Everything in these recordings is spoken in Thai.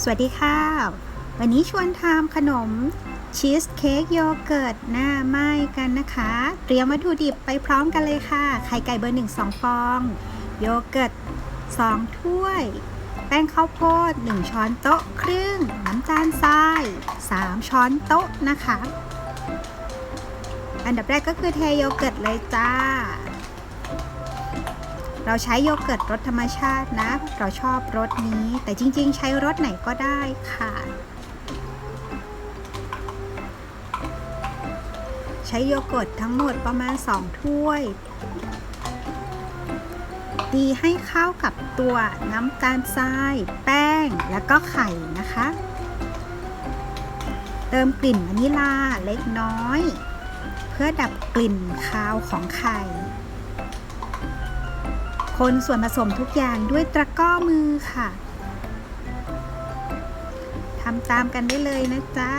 สวัสดีค่ะ วันนี้ชวนทำขนมชีสเค้กโยเกิร์ตหน้าไม้กันนะคะ เตรียมวัตถุดิบไปพร้อมกันเลยค่ะ ไข่ไก่เบอร์หนึ่งสองฟอง โยเกิร์ตสองถ้วย แป้งข้าวโพด1ช้อนโต๊ะครึ่ง น้ำตาลทราย3ช้อนโต๊ะนะคะ อันดับแรกก็คือเทโยเกิร์ตเลยจ้า เราใช้โยเกิร์ตรสธรรมชาตินะ เราชอบรสนี้ แต่จริง ๆ ใช้รสไหนก็ได้ค่ะ ใช้โยเกิร์ตทั้งหมดประมาณ 2 ถ้วยตีให้เข้ากับตัวน้ำตาลทราย แป้งแล้วก็ไข่นะคะ เติมกลิ่นวานิลาเล็กน้อย เพื่อดับกลิ่นคาวของไข่ คนส่วนผสมทุกอย่างด้วยตะกร้อมือค่ะทำตามกันได้เลยนะจ๊ะ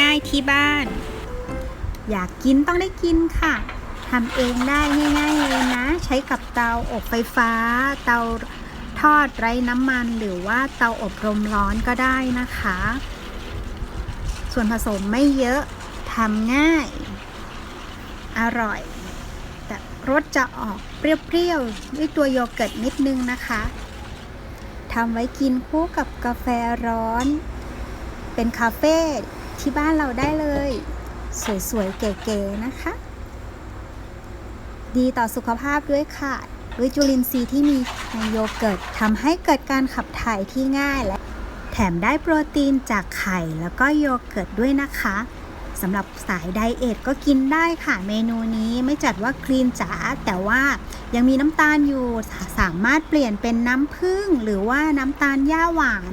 ง่ายๆที่บ้าน อยากกินต้องได้กินค่ะทำเองได้ง่ายๆเลยนะ ใช้กับเตาอบไฟฟ้า เตาทอดไร้น้ำมันหรือว่าเตาอบลมร้อนก็ได้นะคะ ส่วนผสมไม่เยอะทำง่าย อร่อย รสจะออกเปรี้ยวๆด้วยตัวโยเกิร์ตนิดนึงนะคะทำไว้กินคู่กับกาแฟร้อน เป็นคาเฟ่ที่บ้านเราได้เลย สวยๆ เก๋ๆนะคะ ดีต่อสุขภาพด้วยค่ะด้วยจุลินทรีย์ที่มีในโยเกิร์ตทำให้เกิดการขับถ่ายที่ง่ายและแถมได้โปรตีนจากไข่แล้วก็โยเกิร์ตด้วยนะคะ สำหรับสายไดเอทก็กินได้ค่ะเมนูนี้ไม่จัดว่าคลีนจ๋าแต่ว่ายังมีน้ำตาลอยู่สามารถเปลี่ยนเป็นน้ำผึ้งหรือว่าน้ำตาลย่าหวาน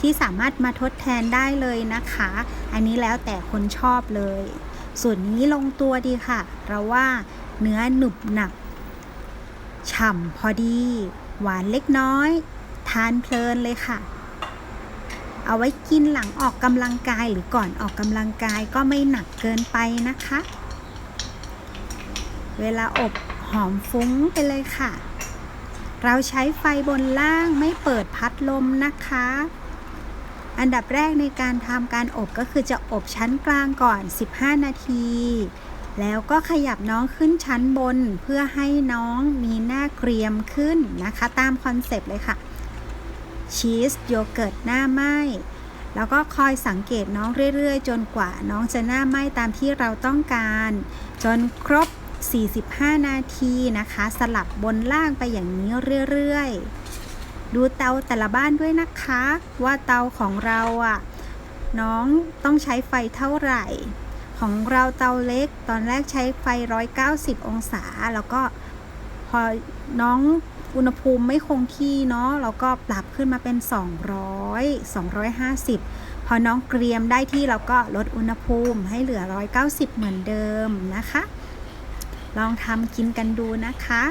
ที่สามารถมาทดแทนได้เลยนะคะ อันนี้แล้วแต่คนชอบเลย ส่วนนี้ลงตัวดีค่ะ เราว่าเนื้อหนุบหนับฉ่ำพอดี หวานเล็กน้อย ทานเพลินเลยค่ะ เอาไว้กินหลังออกกำลังกายหรือก่อนออกกำลังกายก็ไม่หนักเกินไปนะคะ เวลาอบหอมฟุ้งไปเลยค่ะ เราใช้ไฟบนล่างไม่เปิดพัดลมนะคะ อันดับแรกในการทำการอบก็คือจะอบชั้นกลางก่อน 15 นาที แล้วก็ขยับน้องขึ้นชั้นบนเพื่อให้น้องมีหน้าเกรียมขึ้นนะคะ ตามคอนเซปต์เลยค่ะ ชีสโยเกิร์ตหน้าไหมแล้วก็คอยสังเกตน้องเรื่อยๆ จนกว่าน้องจะหน้าไหมตามที่เราต้องการ จนครบ 45 นาทีนะคะ สลับบนล่างไปอย่างนี้เรื่อยๆ ดูเตาแต่ละบ้านด้วยนะคะ ว่าเตาของเราอะน้องต้องใช้ไฟเท่าไหร่ ของเราเตาเล็ก ตอนแรกใช้ไฟ 190 องศา แล้วก็พอน้อง อุณหภูมิไม่คงที่เนาะแล้วก็ปรับขึ้นมาเป็น 200 250 พอน้องเกรียมได้ที่เราก็ลดอุณหภูมิให้เหลือ 190 เหมือนเดิมนะคะ ลองทำกินกันดูนะคะ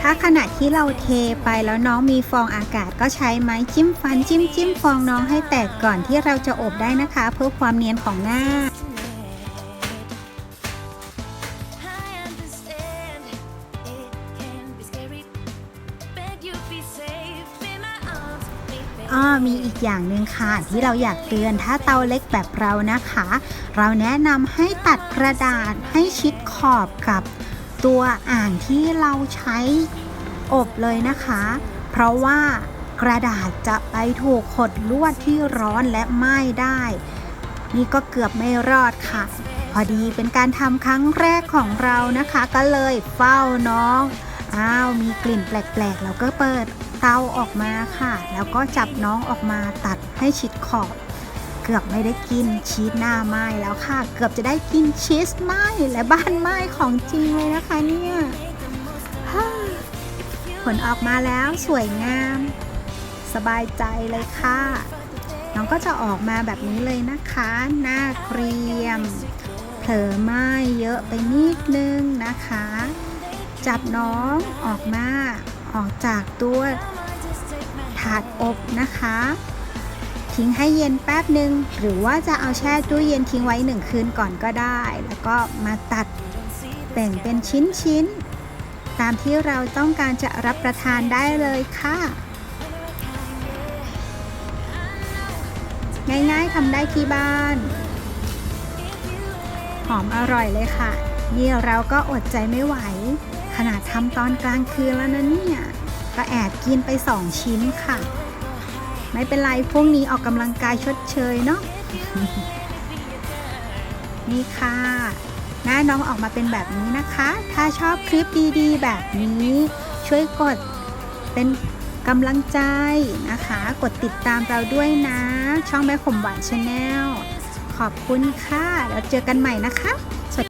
ถ้าขณะที่เราเทไปแล้วน้องมีฟองอากาศก็ใช้ไม้จิ้มฟันจิ้มจิ้มฟองน้องให้แตกก่อนที่เราจะอบได้นะคะ เพื่อความเนียนของหน้าอ้อมีอีกอย่างหนึ่งค่ะที่เราอยากเตือนถ้าเตาเล็กแบบเรานะคะ เราแนะนำให้ตัดกระดาษให้ชิดขอบกับ ตัวอ่างที่เราใช้อบเลยนะคะ เพราะว่ากระดาษจะไปถูกขดลวดที่ร้อนและไหม้ได้ นี่ก็เกือบไม่รอดค่ะ พอดีเป็นการทำครั้งแรกของเรานะคะ ก็เลยเฝ้าน้อง อ้าวมีกลิ่นแปลกๆ เราก็เปิดเตาออกมาค่ะ แล้วก็จับน้องออกมาตัดให้ชิดขอบ กือบไม่ได้กินชีสหน้าไม้แล้วค่ะ เกือบจะได้กินชีสไม้และบ้านไม้ของจริงเลยนะคะเนี่ยผลออกมาแล้วสวยงาม สบายใจเลยค่ะ น้องก็จะออกมาแบบนี้เลยนะคะ หน้าเกรียม เผลอไม้เยอะไปนิดนึงนะคะ จับน้องออกมาออกจากตัวถาดอบนะคะ ทิ้งให้เย็นแป๊บหนึ่งหรือว่าจะเอาแช่ตู้เย็นทิ้งไว้หนึ่งคืนก่อนก็ได้ แล้วก็มาตัดแบ่งเป็นชิ้นๆตามที่เราต้องการจะรับประทานได้เลยค่ะ ง่ายๆทำได้ที่บ้าน หอมอร่อยเลยค่ะนี่เราก็อดใจไม่ไหว ขนาดทำตอนกลางคืนแล้วนะเนี่ยก็แอบกินไปสองชิ้นค่ะ ไม่เป็นไรพรุ่งนี้ออกกำลังกายชดเชยเนาะนี่ค่ะ หน้าน้องออกมาเป็นแบบนี้นะคะ ถ้าชอบคลิปดีๆ แบบนี้ช่วยกดเป็นกำลังใจนะคะ กดติดตามเราด้วยนะ ช่องแม่ขมหวานชาแนลขอบคุณค่ะ แล้วเจอกันใหม่นะคะ